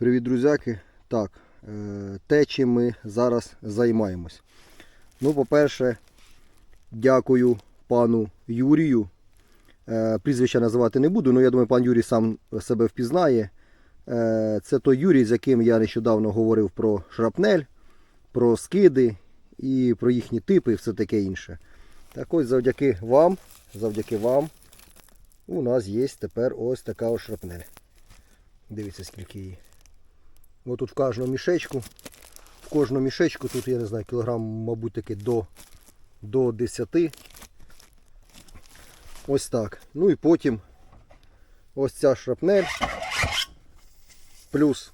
Привіт, друзяки. Так, е, те, чим ми зараз займаємось. Ну, по-перше, дякую пану Юрію. Е, Прізвища називати не буду, але я думаю, пан Юрій сам себе впізнає. Е, Це той Юрій, з яким я нещодавно говорив про шрапнель, про скиди і про їхні типи і все таке інше. Так ось завдяки вам, завдяки вам, у нас є тепер ось така ось шрапнель. Дивіться, скільки її. Ось тут в кожному мішечку. В кожному мішечку тут, я не знаю, кілограм, мабуть, таки до, до 10. Ось так. Ну і потім ось ця шрапнель. Плюс,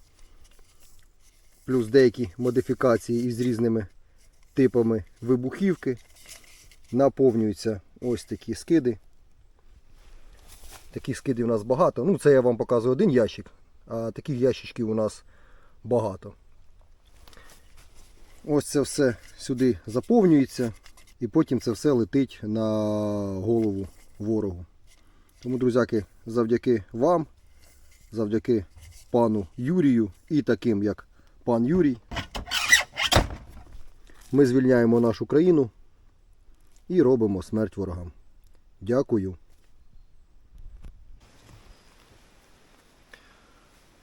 плюс деякі модифікації із різними типами вибухівки. Наповнюються ось такі скиди. Таких скидів у нас багато. Ну, це я вам показую один ящик, а таких ящичків у нас багато. Ось це все сюди заповнюється і потім це все летить на голову ворогу. Тому, друзяки, завдяки вам, завдяки пану Юрію і таким, як пан Юрій, ми звільняємо нашу країну і робимо смерть ворогам. Дякую.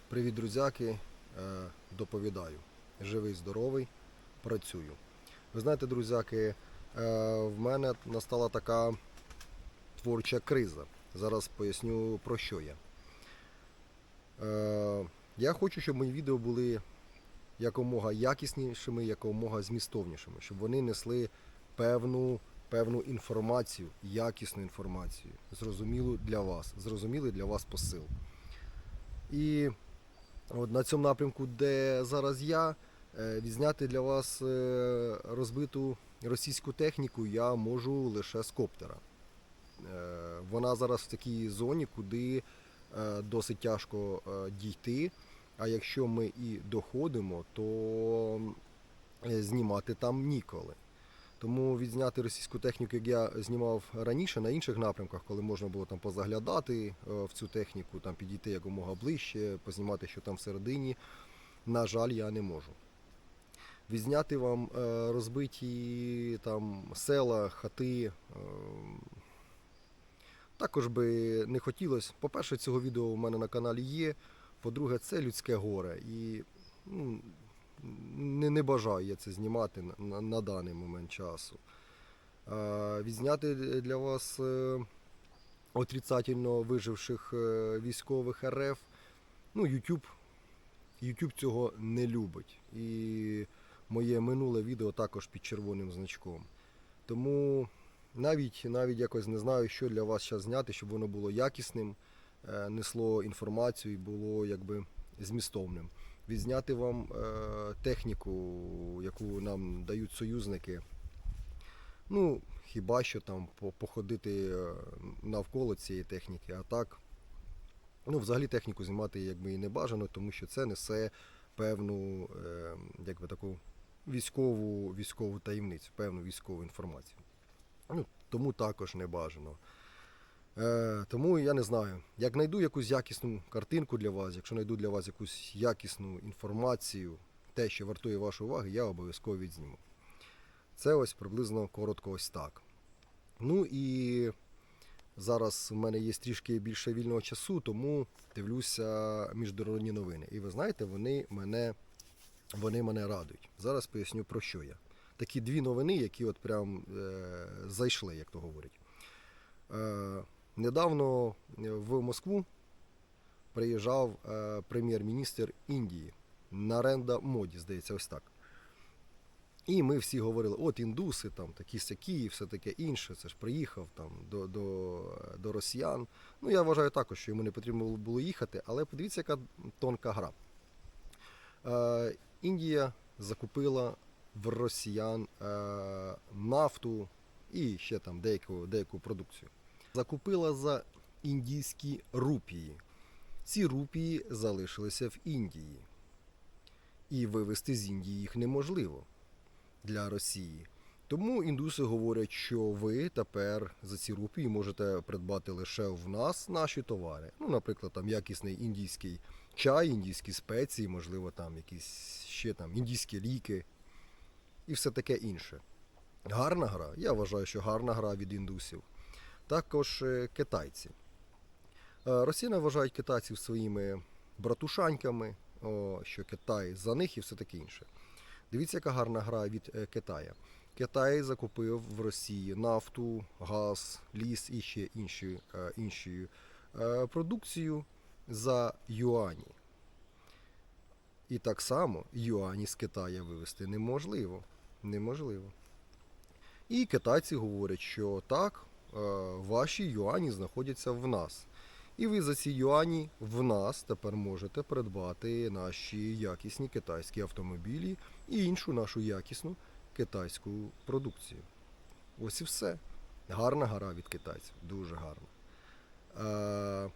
Привіт, друзяки. Е, Доповідаю. Живий, здоровий, працюю. Ви знаєте, друзяки, е, в мене настала така творча криза. Зараз поясню про що я. Е, Я хочу, щоб мої відео були якомога якіснішими, якомога змістовнішими, щоб вони несли певну, певну інформацію, якісну інформацію, зрозумілу для вас, зрозумілий для вас посил. І От на цьому напрямку, де зараз я, е, відзняти для вас е, розбиту російську техніку я можу лише з коптера. Е, Вона зараз в такій зоні, куди досить тяжко дійти. А якщо ми і доходимо, то знімати там ніколи. Тому відзняти російську техніку, як я знімав раніше на інших напрямках, коли можна було там позаглядати е, в цю техніку, там підійти якомога ближче, познімати, що там всередині. На жаль, я не можу. Відзняти вам е, розбиті там села, хати. е, Також би не хотілося. По-перше, цього відео у мене на каналі є. По-друге, це людське горе. І ну, не, не бажаю я це знімати на, на, на даний момент часу. Е, відзняти для вас е, отрицательно виживших е, військових РФ. Ну, YouTube, YouTube цього не любить. І моє минуле відео також під червоним значком. Тому навіть, навіть якось не знаю, що для вас зараз зняти, щоб воно було якісним, е, несло інформацію і було якби змістовним відзняти вам е, техніку, яку нам дають союзники. Ну, хіба що там походити е, навколо цієї техніки, а так, ну, взагалі техніку знімати якби і не бажано, тому що це несе певну е, якби таку військову, військову таємницю, певну військову інформацію. Ну, тому також не бажано. Е, тому я не знаю. Як знайду якусь якісну картинку для вас, якщо знайду для вас якусь якісну інформацію, те, що вартує вашої уваги, я обов'язково відзніму. Це ось приблизно коротко ось так. Ну і зараз в мене є трішки більше вільного часу, тому дивлюся міжнародні новини. І ви знаєте, вони мене, вони мене радують. Зараз поясню про що я. Такі дві новини, які от прям е, зайшли, як то говорять. Е, Недавно в Москву приїжджав е, прем'єр-міністр Індії Наренда Моді, здається, ось так. І ми всі говорили, от індуси, там такі сякі і все таке інше. Це ж приїхав там до, до, до росіян. Ну, я вважаю також, що йому не потрібно було їхати, але подивіться, яка тонка гра. Е, Індія закупила в росіян е, нафту і ще там деяку, деяку продукцію закупила за індійські рупії. Ці рупії залишилися в Індії. І вивезти з Індії їх неможливо для Росії. Тому індуси говорять, що ви тепер за ці рупії можете придбати лише в нас наші товари. Ну, наприклад, там якісний індійський чай, індійські спеції, можливо, там якісь ще там індійські ліки і все таке інше. Гарна гра. Я вважаю, що гарна гра від індусів. Також е, китайці. Е, Росіяни вважають китайців своїми братушаньками, що Китай за них і все таке інше. Дивіться, яка гарна гра від е, Китая. Китай закупив в Росії нафту, газ, ліс і ще інші, інші продукцію за юані. І так само юані з Китая вивезти неможливо. Неможливо. І китайці говорять, що так, ваші юані знаходяться в нас. І ви за ці юані в нас тепер можете придбати наші якісні китайські автомобілі і іншу нашу якісну китайську продукцію. Ось і все. Гарна гра від китайців, дуже гарна. Е,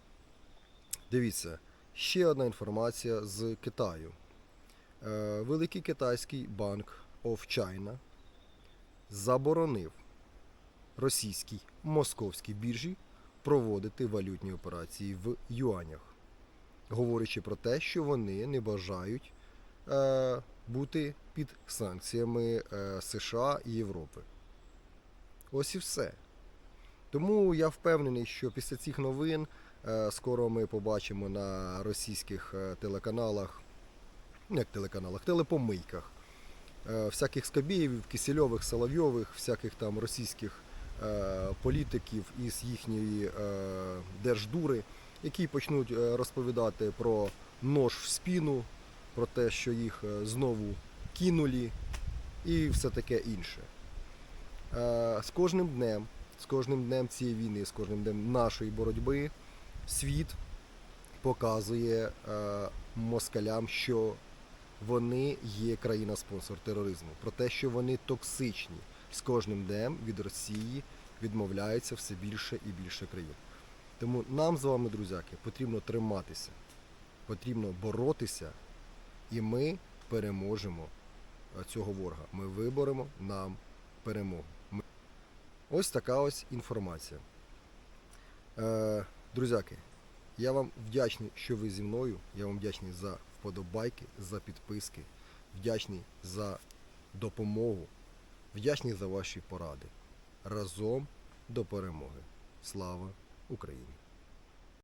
дивіться, ще одна інформація з Китаю. Е, Великий китайський банк of China заборонив російській московській біржі проводити валютні операції в юанях, говорячи про те, що вони не бажають е, бути під санкціями е, США і Європи. Ось і все. Тому я впевнений, що після цих новин е, скоро ми побачимо на російських е, телеканалах, ну, як телеканалах, телепомийках, е, всяких Скабєєвів, Кисельових, Соловйових, всяких там російських політиків із їхньої е, держдури, які почнуть е, розповідати про нож в спину, про те, що їх е, знову кинули, і все таке інше. Е, З кожним днем, з кожним днем цієї війни, з кожним днем нашої боротьби, світ показує е, москалям, що вони є країна-спонсор тероризму, про те, що вони токсичні. З кожним днем від Росії відмовляється все більше і більше країн. Тому нам з вами, друзяки, потрібно триматися, потрібно боротися, і ми переможемо е, цього ворога. Ми виборемо нам перемогу. Ось така ось інформація. Е, друзяки, я вам вдячний, що ви зі мною. Я вам вдячний за вподобайки, за підписки, вдячний за допомогу, вдячний за ваші поради. Разом до перемоги. Слава Україні!